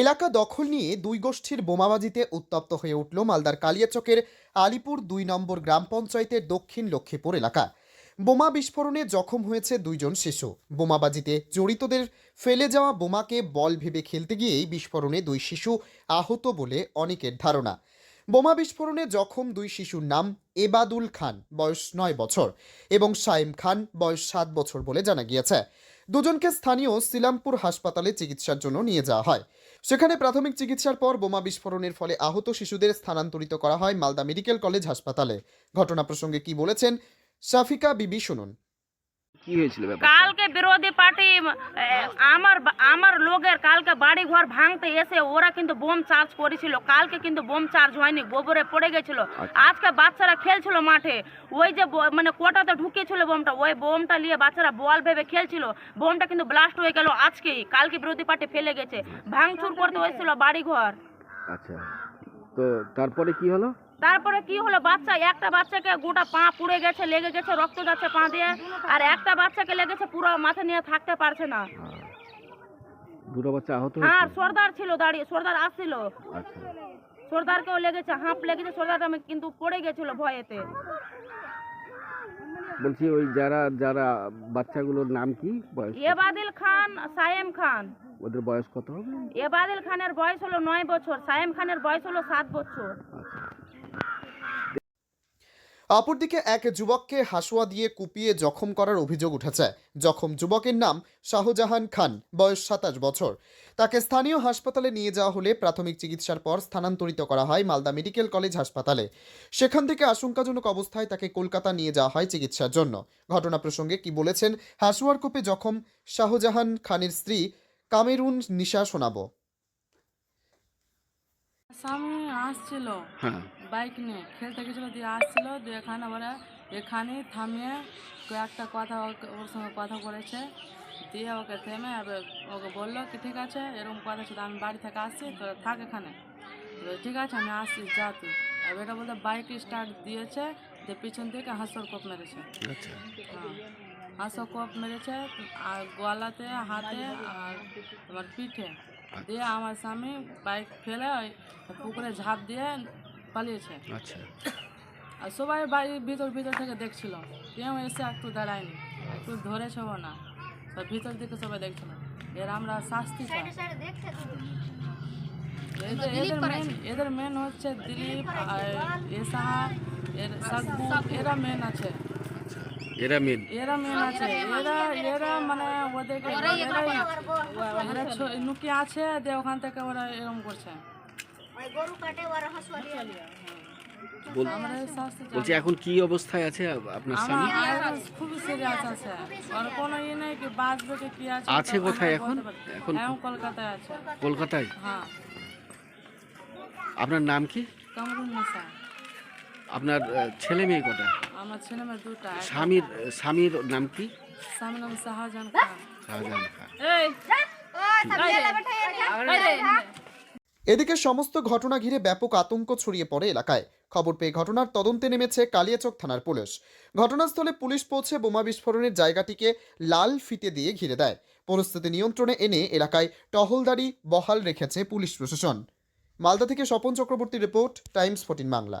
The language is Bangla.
এলাকা দখল নিয়ে দুই গোষ্ঠীর বোমাবাজিতে উত্তপ্ত হয়ে উঠল মালদার কালিয়াচকের আলিপুর দুই নম্বর গ্রাম পঞ্চায়েতের দক্ষিণ লক্ষ্মীপুর এলাকা। বোমা বিস্ফোরণে জখম হয়েছে দুইজন শিশু। বোমাবাজিতে জড়িতদের ফেলে যাওয়া বোমাকে বল ভেবে খেলতে গিয়েই বিস্ফোরণে দুই শিশু আহত বলে অনেকের ধারণা। বোমা বিস্ফোরণে জখম দুই শিশুর নাম এবাদুল খান, বয়স নয় বছর, এবং সাইম খান, বয়স সাত বছর বলে জানা গিয়েছে। দুজনকে স্থানীয় সিলামপুর হাসপাতালে চিকিৎসার জন্য নিয়ে যাওয়া হয়। সেখানে প্রাথমিক চিকিৎসার পর বোমা বিস্ফোরণের ফলে আহত শিশুদের স্থানান্তরিত করা হয় মালদা মেডিকেল কলেজ হাসপাতালে। ঘটনা প্রসঙ্গে কি বলেছেন সাফিকা বিবি শুনুন। কি হয়েছিল কালকে বিরোধী পার্টি আমার আমার লোকের কালকে বাড়ি ঘর ভাঙতে এসে ওরা কিন্তু বোম চার্জ করেছিল। কালকে কিন্তু বোম চার্জ হয়নি গোবরে পড়ে গেছিল। আজকে বাচ্চারা খেলছিল মাঠে। ওই যে মানে কোটাতে ঢুকিয়েছিল বোমটা ওই বোমটা নিয়ে বাচ্চারা বল ভেবে খেলছিল। বোমটা কিন্তু ব্লাস্ট হয়ে গেল আজকেই। কালকে বিরোধী পার্টি ফেলে গেছে। ভাঙচুর করতে হয়েছিল বাড়ি ঘর আচ্ছা। তো তারপরে কি হলো? তারপরে কি হলো বাচ্চা একটা বাচ্চাকে গোটা পা পুড়ে গেছে লেগে গেছে রক্ত যাচ্ছে পা দিয়ে আর একটা বাচ্চাকে লেগেছে পুরো মাথা নিয়ে থাকতে পারছে না। দুটো বাচ্চা আহত হ্যাঁ সর্দার ছিল দাঁড়িয়ে সর্দার আসছিল। আচ্ছা। সর্দারকেও লেগেছে হাঁপ লেগেছে সর্দারটা কিন্তু পড়ে গেছিল ভয়েতে। বলছি ওই যারা যারা বাচ্চাগুলোর নাম কি? বয়স এবাদিল খান সায়েম খান। ওদের বয়স কত হবে? এবাদিল খানের বয়স হলো নয় বছর সায়েম খানের বয়স হলো সাত বছর। অপরদিকে এক যুবককে হাসুয়া দিয়ে কুপিয়ে জখম করার অভিযোগ উঠেছে। জখম যুবকের নাম শাহজাহান খান, বয়স সাতাশ বছর। তাকে স্থানীয় হাসপাতালে নিয়ে যাওয়া হলে প্রাথমিক চিকিৎসার পর স্থানান্তরিত করা হয় মালদা মেডিকেল কলেজ হাসপাতালে। সেখান থেকে আশঙ্কাজনক অবস্থায় তাকে কলকাতা নিয়ে যাওয়া হয় চিকিৎসার জন্য। ঘটনা প্রসঙ্গে কি বলেছেন হাসুয়ার কোপে জখম শাহজাহান খানের স্ত্রী কামেরুন নিশা শোনাবো। সামনে আসছিল। হ্যাঁ। বাইক নিয়ে। খেলতে গেছিল দিয়ে আসছিল দিয়ে এখানে বলে এখানে থামিয়ে কয়েকটা কথা ওর সঙ্গে কথা বলেছে। দিয়ে ওকে থেমে এবার ওকে বলল কি ঠিক আছে এরকম কথা ছিল আমি বাড়ি থেকে আসছি তো থাক এখানে। তো ঠিক আছে আমি আসছি যা তুই। এবার এটা বলতে বাইক স্টার্ট দিয়েছে দিয়ে পিছন থেকে হাঁসর কোপ মেরেছে। আচ্ছা। হ্যাঁ। হাঁসর কোপ মেরেছে আর গলাতে হাতে আর তোমার পিঠে। দিয়ে আমার স্বামী বাইক ফেলে ওই পুকুরে ঝাঁপ দিয়ে পালিয়েছে। আচ্ছা। আর সবাই বাড়ির ভিতর ভিতর থেকে দেখছিল। কেউ এসে একটু দাঁড়ায়নি একটু ধরেছেও না। ভিতর দিকে সবাই দেখছিল। এর আমরা শাস্তি চাই। এদের- এদের মেন এদের মেন হচ্ছে দিলীপ আর এসাহা এর সাকবু এরা মেন আছে। এরা মেন। এরা মেন আছে। এরা এরা মানে ওদেরকে এরা ছ- আছে দিয়ে ওখান থেকে ওরা এরকম করছে। বলছি এখন কি অবস্থায় আছে? আপনার স্বামী? খুবই সিরিয়াস আছে। আর কোনো ইয়ে নেই কি বাঁচবে কি কি আছে? আছে কোথায় এখন? এখন এখন কলকাতায় আছে। কলকাতায়? হ্যাঁ। আপনার নাম কি? কামরুন আপনার ছেলে মেয়ে কটা? আমার ছেলে মেয়ে দুটা স্বামীর স্বামীর নাম কি? স্বামী নাম শাহজাহান খান। শাহজাহান খান। এদিকে সমস্ত ঘটনা ঘিরে ব্যাপক আতঙ্ক ছড়িয়ে পড়ে এলাকায়। খবর পেয়ে ঘটনার তদন্তে নেমেছে কালিয়াচক থানার পুলিশ। ঘটনাস্থলে পুলিশ পৌঁছে বোমা বিস্ফোরণের জায়গাটিকে লাল ফিতে দিয়ে ঘিরে দেয়। পরিস্থিতি নিয়ন্ত্রণে এনে এলাকায় টহলদারি বহাল রেখেছে পুলিশ প্রশাসন। মালদা থেকে Swapan Chakraborty report Times fourteen Bangla.